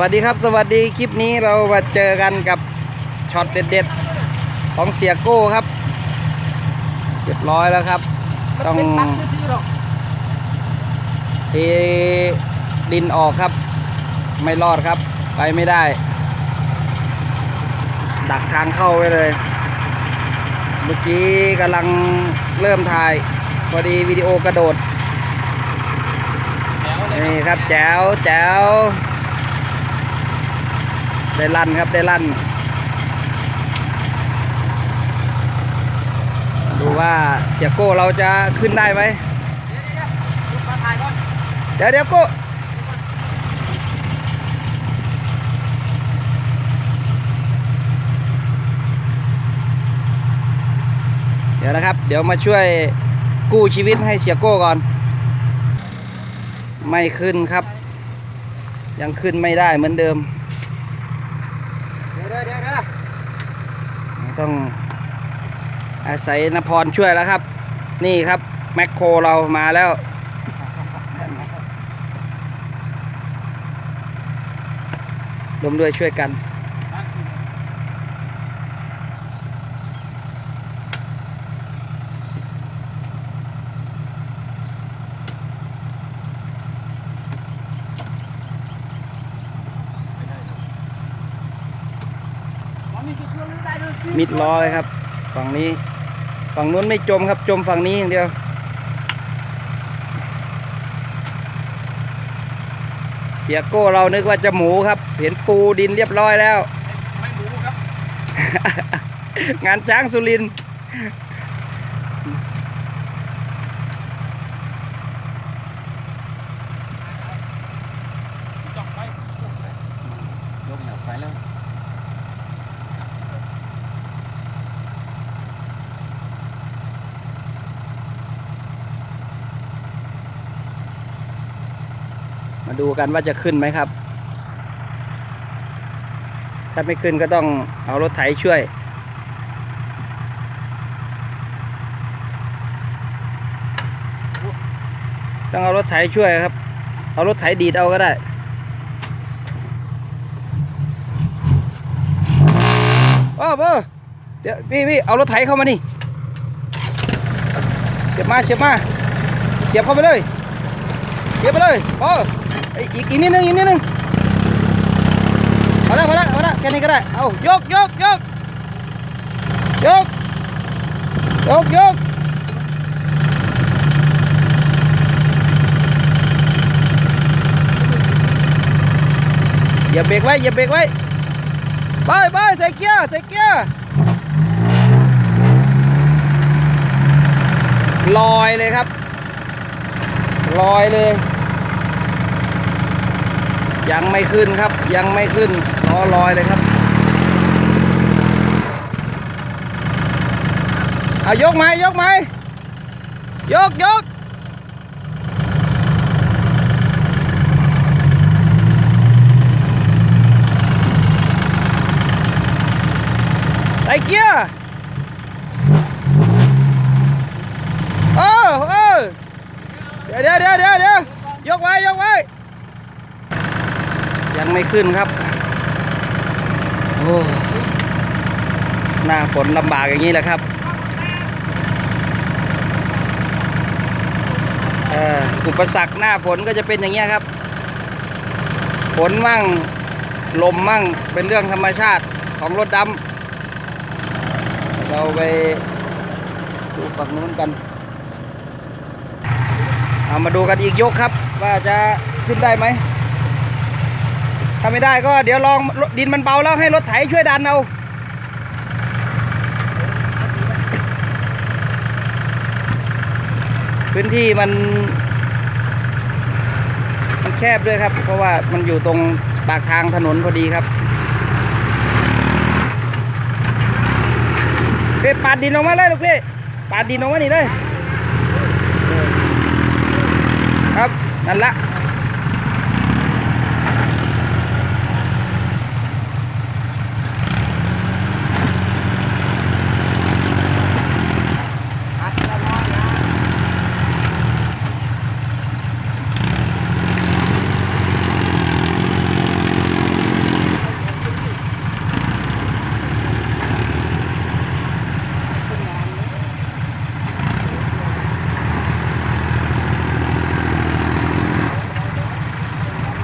วัสดีครับสวัสดีคลิปนี้เรามาเจอกันกับช็อตเด็ดๆ ของเสียโก้ครับเรียบร้อยแล้วครับ ต้องเทดินออกครับ ไม่รอดครับ ไปไม่ได้ ดักทางเข้าไว้เลย เมื่อกี้กำลังเริ่มถ่าย พอดีวิดีโอกระโดดนี่ครับแจ๋วแจ๋ว ได้ลั่นครับได้ลั่น ดูว่าเสียโก้เราจะขึ้นได้ไหมเดี๋ยวเดี๋ยวโก้เดี๋ยวนะครับ เดี๋ยวมาช่วยกู้ชีวิตให้เสียโก้ก่อน ไม่ขึ้นครับ ยังขึ้นไม่ได้เหมือนเดิม เดี๋ยวเดี๋ยวเดี๋ยวเดี๋ยว ต้องอาศัยนพรช่วยแล้วครับ นี่ครับ แมคโครเรามาแล้ว รวมด้วยช่วยกัน มิดล้อเลยครับ ฝั่งนี้ ฝั่งนู้นไม่จมครับจมฝั่งนี้อย่างเดียว เสียโก้เรานึกว่าจะหมูครับ เห็นปูดินเรียบร้อยแล้ว ไม่รู้ครับ งานช้างสุรินทร์จับไปลงไปแล้ว มาดูกันว่าจะขึ้นไหมครับ ถ้าไม่ขึ้นก็ต้องเอารถไถช่วย ต้องเอารถไถช่วยครับ เอารถไถดีดเอาก็ได้เออเออเดี๋ยวพี่พี่เอารถไถเข้ามานี่เสียบมาเสียบมา เสียบเข้าไปเลย เสียบไปเลยพอเอีกอีกนิดนึงอีกนิดนึงเอาละพอละพอละแค่นี้ก็ได้เอายกยกยกยกยกยกอย่าเบรกไว้อย่าเบรกไว้ไปไปใส่เกียร์ใส่เกียร์ลอยเลยครับ ลอยเลย ยังไม่ขึ้นครับ ยังไม่ขึ้นล้อลอยเลยครับ เอายกไหมยกไหมยกยกใส่เกียร์เออเออเดี๋ยวเดี๋ยวเดี๋ยวเดี๋ยวยกไว้ยกไว้ ยังไม่ขึ้นครับ โอ้ หน้าฝนลำบากอย่างนี้แหละครับอุปสรรคหน้าฝนก็จะเป็นอย่างเงี้ยครับ ฝนมั่ง ลมมั่ง เป็นเรื่องธรรมชาติของรถดำ เราไปดูฝั่งนู้นกัน เอามาดูกันอีกยกครับ ว่าจะขึ้นได้ไหม ถ้าไม่ได้ก็เดี๋ยวลองดินมันเบาแล้วให้รถไถช่วยดันเอาพื้นที่มัน มันแคบด้วยครับ เพราะว่ามันอยู่ตรงปากทางถนนพอดีครับเปปาดดินออกมาเลยลูกพี่ปาดดินออกมานี่เลย ครับ นั่นละ อัดละน้อยนะ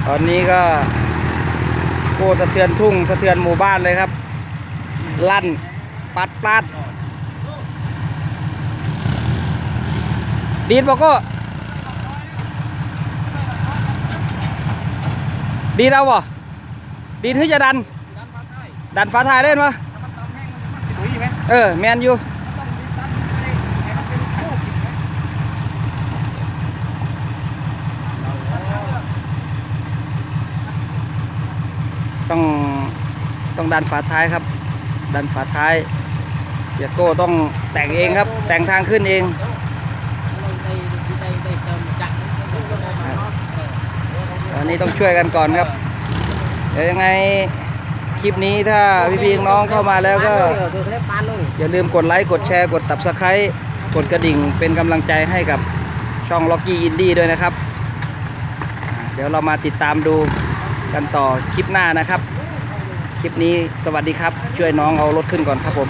เอนนี้ก็โคสะเทือนทุ่งสะเทือนหมู่บ้านเลยครับ ลั่น ปัดปัดดีดบอกก็ดีดเอาบ่ดีดเพื่อจะดัน ดันมาใต้ดันฟ้าทายเล่นวะถ้ามันตำแห้งมันสิถุยไหมเออ แมนอยู่ ต้องมีดันให้ให้มันเป็นคู่กินไหม ต้องต้องดันฝาท้ายครับ ดันฝาท้ายเสียโก้ต้องแต่งเองครับ แต่งทางขึ้นเองตอนนี้ต้องช่วยกันก่อนครับ เดี๋ยวยังไงคลิปนี้ถ้าพี่พีน้องเข้ามาแล้วก็ อย่าลืมกดไลค์กดแชร์กด Subscribe กดกระดิ่งเป็นกำลังใจให้กับช่อง Locky Indie ด้วยนะครับ เดี๋ยวเรามาติดตามดู กันต่อคลิปหน้านะครับ คลิปนี้สวัสดีครับ ช่วยน้องเอารถขึ้นก่อนครับผม